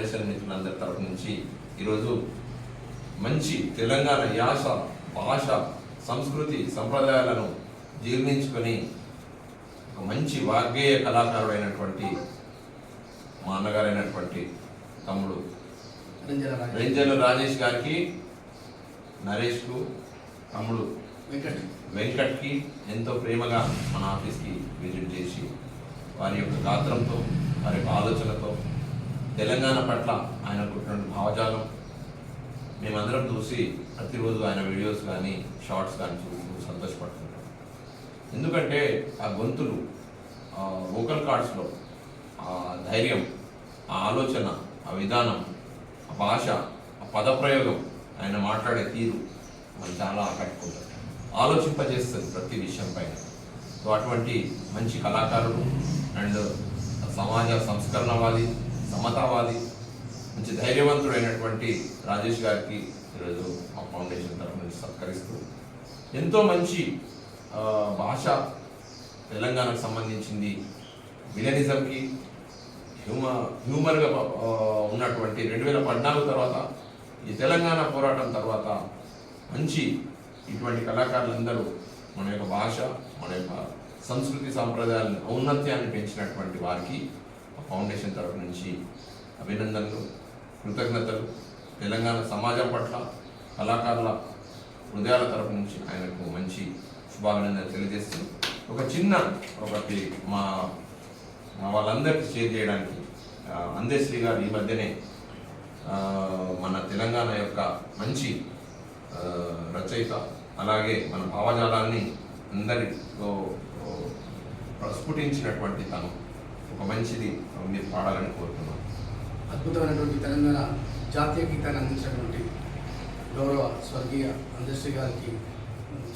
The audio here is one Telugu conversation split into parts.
ఫౌండేషన్ మిత్రులందరి తరపు నుంచి ఈరోజు మంచి తెలంగాణ యాస భాష సంస్కృతి సంప్రదాయాలను జీర్ణించుకొని ఒక మంచి వాగ్గేయ కళాకారుడైనటువంటి మా అన్నగారైనటువంటి తమ్ముడు రంజన రాజేష్. గారికి నరేష్కు తమ్ముడు వెంకట్ వెంకట్కి ఎంతో ప్రేమగా మన ఆఫీస్కి విజిట్ చేసి వారి యొక్క గాత్రంతో వారి యొక్క ఆలోచనతో తెలంగాణ పట్ల ఆయనకున్నటువంటి భావజాలం మేమందరం చూసి ప్రతిరోజు ఆయన వీడియోస్ కానీ షార్ట్స్ కానీ చూస్తూ సంతోషపడుతుంటాం. ఎందుకంటే ఆ గొంతులు వోకల్ కార్డ్స్లో ఆ ధైర్యం ఆ ఆలోచన ఆ విధానం ఆ భాష ఆ పదప్రయోగం ఆయన మాట్లాడే తీరు మనం చాలా ఆకట్టుకుంటాం ఆలోచింపజేస్తుంది ప్రతి విషయం పైన. సో అటువంటి మంచి కళాకారుడు అండ్ సమాజ సంస్కరణవాది సమతావాది మంచి ధైర్యవంతుడైనటువంటి రాజేష్ గారికి ఈరోజు మా ఫౌండేషన్ తరఫు నుంచి సత్కరిస్తూ ఎంతో మంచి భాష తెలంగాణకు సంబంధించింది మిలనిజంకి హ్యూమర్ హ్యూమర్గా ఉన్నటువంటి రెండు వేల పద్నాలుగు తర్వాత ఈ తెలంగాణ పోరాటం తర్వాత మంచి ఇటువంటి కళాకారులందరూ మన యొక్క భాష మన యొక్క సంస్కృతి సాంప్రదాయాలను ఔన్నత్యాన్ని పెంచినటువంటి వారికి ఫౌండేషన్ తరఫు నుంచి అభినందనలు కృతజ్ఞతలు. తెలంగాణ సమాజం పట్ల కళాకారుల హృదయాల తరపు నుంచి ఆయనకు మంచి శుభాభినందనలు తెలియజేస్తూ ఒక చిన్న ఒకటి మా వాళ్ళందరికీ షేర్ చేయడానికి ఆ, అందేశ్రీ గారు ఈ మధ్యనే మన తెలంగాణ యొక్క మంచి రచయిత అలాగే మన భావజాలాన్ని అందరితో ప్రస్ఫుటించినటువంటి తను. ఒక మంచిది మీరు పాడాలని కోరుతున్నాను. అద్భుతమైనటువంటి తెలంగాణ జాతీయ గీతాన్ని అందించినటువంటి గౌరవ స్వర్గీయ అందశ్రీ గారికి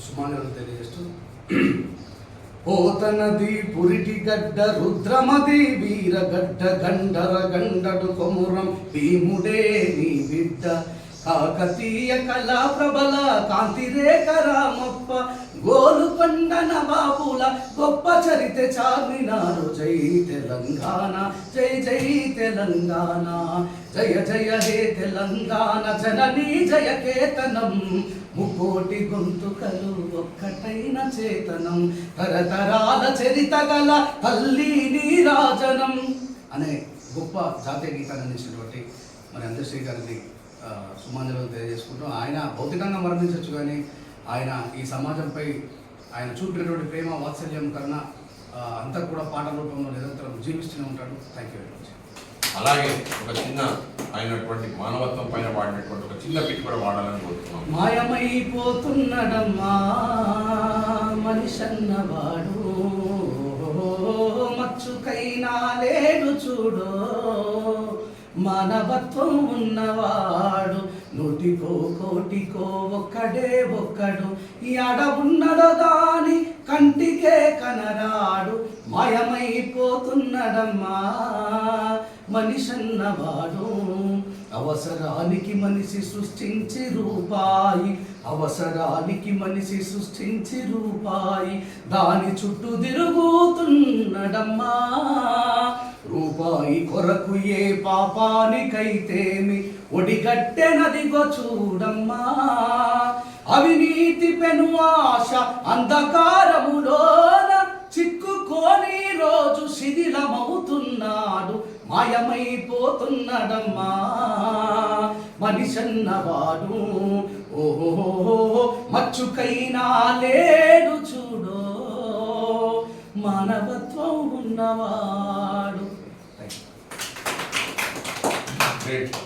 సుమాన్యులు తెలియజేస్తూ పోతనది పురిటి గడ్డ రుద్రమది వీరగడ్డ గండర గండడు కొమురం భీముడే నీ బిడ్డ. కాకతీయ కళా ప్రబల కాంతిరేఖ రామప్ప గోలుకొండ నవ గొప్ప చరిత చార్మినారు జై తెలంగాణ జై జై తెలంగాణ. జయ జయ హే తెలంగాణ. జననీ జయ కేతనం. ముకోటి గొంతుకలు ఒక్కటైన చేతనం. తరతరాల చరిత గల తల్లి నీరాజనం. అనే గొప్ప జాతీయ గీతాన్ని అందించినటువంటి మరి అందశ్రీ గారిని ఆ, సుమాంజలు తెలియజేసుకుంటూ ఆయన భౌతికంగా మరణించవచ్చు కానీ ఆయన ఈ సమాజంపై ఆయన చూపినటువంటి ప్రేమ వాత్సల్యం కన్నా అంతా కూడా పాటల రూపంలో నిరంతరం జీవిస్తూనే ఉంటాడు. థ్యాంక్ యూ వెరీ మచ్ అలాగే ఒక చిన్న అయినటువంటి మానవత్వం పైన వాడినటువంటి ఒక చిన్న పిట్ కూడా వాడాలని కోరుతున్నాం మాయమైపోతున్నడమ్మా మనిషన్నవాడు. మచ్చుకైనా లేడు చూడు మానవత్వం ఉన్నవాడు. నూటికో కోటికో ఒక్కడే ఒక్కడు. ఎడ ఉన్నడో దాని కంటికే కనరాడు మాయమైపోతున్నడమ్మా. మనిషన్నవాడు అవసరానికి మనిషి సృష్టించి రూపాయి అవసరానికి మనిషి సృష్టించి రూపాయి. దాని చుట్టూ తిరుగుతున్నడమ్మా. రూపాయి కొరకు ఏ పాపానికైతేమి ఒడిగట్టెనదిగో చూడమ్మా. అవినీతి పెను ఆశ అంధకారములోన చిక్కుకోని రోజు శిథిలమవుతున్నాడు మాయమైపోతున్నాడమ్మా మనిషన్నవాడు ఓహో మచ్చుకైనా లేడు చూడో. మానవత్వం ఉన్నవాడు.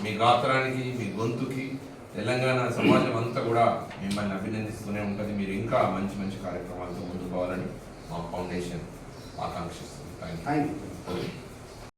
మీ గాత్రానికి మీ గొంతుకి తెలంగాణ సమాజం అంతా కూడా మిమ్మల్ని అభినందిస్తూనే ఉంటుంది. మీరు ఇంకా మంచి మంచి కార్యక్రమాలతో ముందుకు పోవాలని మా ఫౌండేషన్ ఆకాంక్షిస్తుంది. Thank you